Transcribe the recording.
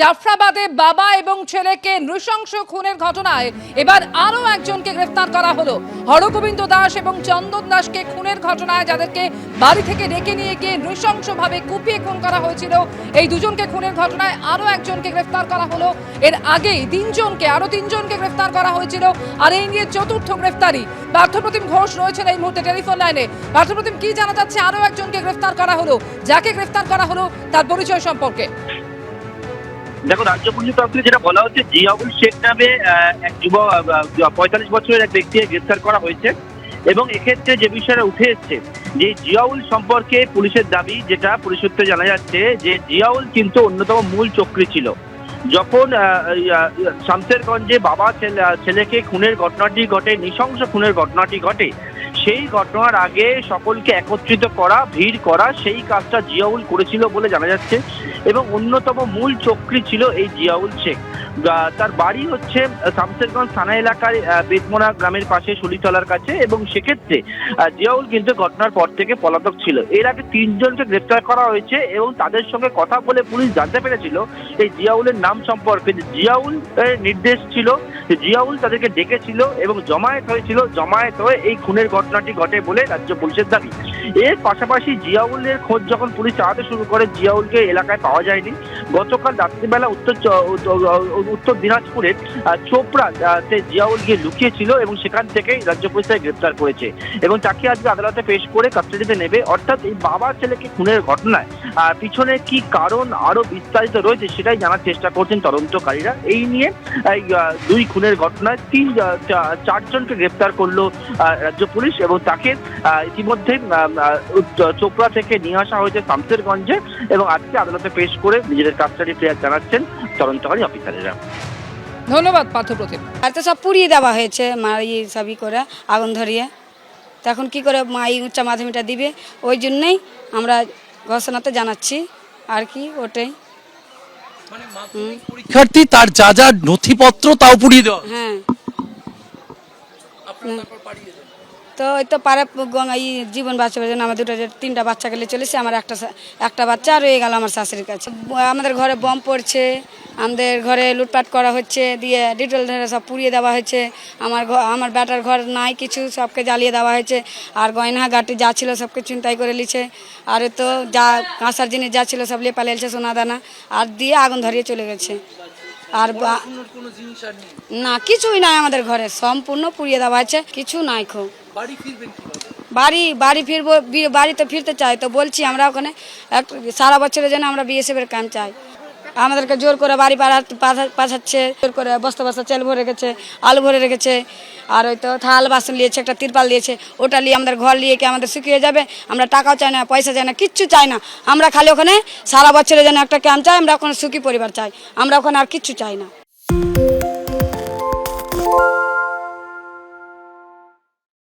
জাফরাবাদে বাবা এবং ছেলেকে নৃশংস খুনের ঘটনায় এবার আরও একজনকে গ্রেফতার করা হলো। হরগোবিন্দ দাস এবং চন্দন দাসকে খুনের ঘটনায় যাদেরকে বাড়ি থেকে ডেকে নিয়ে গিয়ে নৃশংসভাবে কুপিয়ে খুন করা হয়েছিল, এই দুজনকে খুনের ঘটনায় আরও একজনকে গ্রেফতার করা হলো। এর আগেই তিনজনকে, আরও তিনজনকে গ্রেফতার করা হয়েছিল, আর এই নিয়ে চতুর্থ গ্রেফতারি। পার্থপ্রতিম ঘোষ রয়েছেন এই মুহূর্তে টেলিফোন লাইনে। পার্থপ্রতিম, কি জানা যাচ্ছে? আরও একজনকে গ্রেফতার করা হলো। যাকে গ্রেফতার করা হলো তার পরিচয় সম্পর্কে। দেখো, রাজ্য পুলিশের তরফ থেকে যেটা বলা হচ্ছে জিয়াউল শেখ নামে এক যুবক পঁয়তাল্লিশ বছরের এক ব্যক্তিকে গ্রেফতার করা হয়েছে। এবং এক্ষেত্রে যে বিষয়টা উঠে এসছে, যে জিয়াউল সম্পর্কে পুলিশের দাবি, যেটা পুলিশ সূত্রে জানা যাচ্ছে, যে জিয়াউল কিন্তু অন্যতম মূল চক্রী ছিল। যখন শামসেরগঞ্জে বাবা ছেলেকে খুনের ঘটনাটি ঘটে, নৃশংস খুনের ঘটনাটি ঘটে সেই ঘটনার আগে সকলকে একত্রিত করা ভিড় করা সেই কাজটা জিয়াউল করেছিল বলে জানা যাচ্ছে এবং অন্যতম মূল চক্রী ছিল এই জিয়াউল শেখ। তার বাড়ি হচ্ছে শামসেরগঞ্জ থানা এলাকার আহ, বেতমোনা গ্রামের পাশে শলিতলার কাছে এবং সেক্ষেত্রে জিয়াউল কিন্তু ঘটনার পর থেকে পলাতক ছিল। এর আগে তিনজনকে গ্রেফতার করা হয়েছে এবং তাদের সঙ্গে কথা বলে পুলিশ জানতে পেরেছিল এই জিয়াউলের নাম সম্পর্কে। জিয়াউল এর নির্দেশ ছিল জিয়াউল তাদেরকে ডেকেছিল এবং জমায়েত হয়েছিল জমায়েত হয়ে এই খুনের ঘটনাটি ঘটে বলে রাজ্য পুলিশের দাবি। এর পাশাপাশি জিয়াউলের খোঁজ যখন পুলিশ চালাতে শুরু করে, জিয়াউলকে এলাকায় পাওয়া যায়নি। গতকাল রাত্রিবেলা উত্তর উত্তর দিনাজপুরের চোপড়া তে জিয়াউল গিয়ে লুকিয়েছিল এবং সেখান থেকেই রাজ্য পুলিশ তাকে গ্রেপ্তার করেছে। এবং তাকে আজকে আদালতে পেশ করে কাস্টাডিতে নেবে। অর্থাৎ এই বাবা ছেলেকে খুনের ঘটনায় পিছনে কি কারণ আরও বিস্তারিত রয়েছে সেটাই জানার চেষ্টা করছেন তদন্তকারীরা। এই নিয়ে দুই খুনের ঘটনায় তিন চারজনকে গ্রেপ্তার করল রাজ্য পুলিশ এবং তাকে ইতিমধ্যে চোপড়া থেকে নিয়ে আসা হয়েছে শামসেরগঞ্জে এবং আজকে আদালতে পেশ করে নিজেদের কাস্টাডি প্লেয়ার জানাচ্ছেন তদন্তকারী অফিসারেরা। ধন্যবাদ পার্থপ্রতিম আর তো সব পুড়িয়ে দেওয়া হয়েছে মা ই সবই করে আগুন ধরিয়ে। তখন কি করে মা এই উচ্চ মাধ্যমিকটা দিবে? ওই জন্যই আমরা ঘোষণাতে জানাচ্ছি আর কি ওটাই। পরীক্ষার্থী তার যা যা নথিপত্র তাও পুড়িয়ে দেওয়া হ্যাঁ। তো ওই তো পারে গঙ্গা জীবন বাঁচাবার জন্য আমার দুটো তিনটা বাচ্চা গেলে চলেছে, আমার একটা একটা বাচ্চা আর রয়ে গেল আমার শাশুড়ির কাছে। আমাদের ঘরে বম পড়ছে, আমাদের ঘরে লুটপাট করা হচ্ছে, দিয়ে ডিটেল ধরে সব পুড়িয়ে দেওয়া হয়েছে। আমার আমার ব্যাটার ঘর নাই কিছু, সবকে জ্বালিয়ে দেওয়া হয়েছে। আর গয়না গাটি যা ছিল সবকে চিন্তাই করে লিছে আর তো যা কাঁসার জিনিস যা ছিল সব লিয়ে পালিয়েছে সোনা দানা, আর দিয়ে আগুন ধরিয়ে চলে গেছে। আর না কিছুই নাই আমাদের ঘরে সম্পূর্ণ পুড়িয়ে দেওয়া আছে কিছু নাই খো। বাড়ি বাড়ি ফিরবো বাড়িতে ফিরতে চাই তো বলছি আমরা ওখানে সারা বছরের জন্য আমরা বিএসএফ এর ক্যাম্প চাই। আমাদেরকে জোর করে বাড়ি পাঠাচ্ছে, জোর করে বস্তা বস্তা চাল ভরে রেখেছে, আলু ভরে রেখেছে, আর ওই তো থাল বাসন নিয়েছে, একটা তিরপাল দিয়েছে, ওটা নিয়ে আমাদের ঘর নিয়ে কি আমাদের শুকিয়ে যাবে? আমরা টাকাও চাই না, পয়সা চাই না, কিচ্ছু চাই না। আমরা খালি ওখানে সারা বছরের জন্য একটা ক্যাম্প চাই, আমরা ওখানে সুখী পরিবার চাই, আমরা ওখানে আর কিচ্ছু চাই না।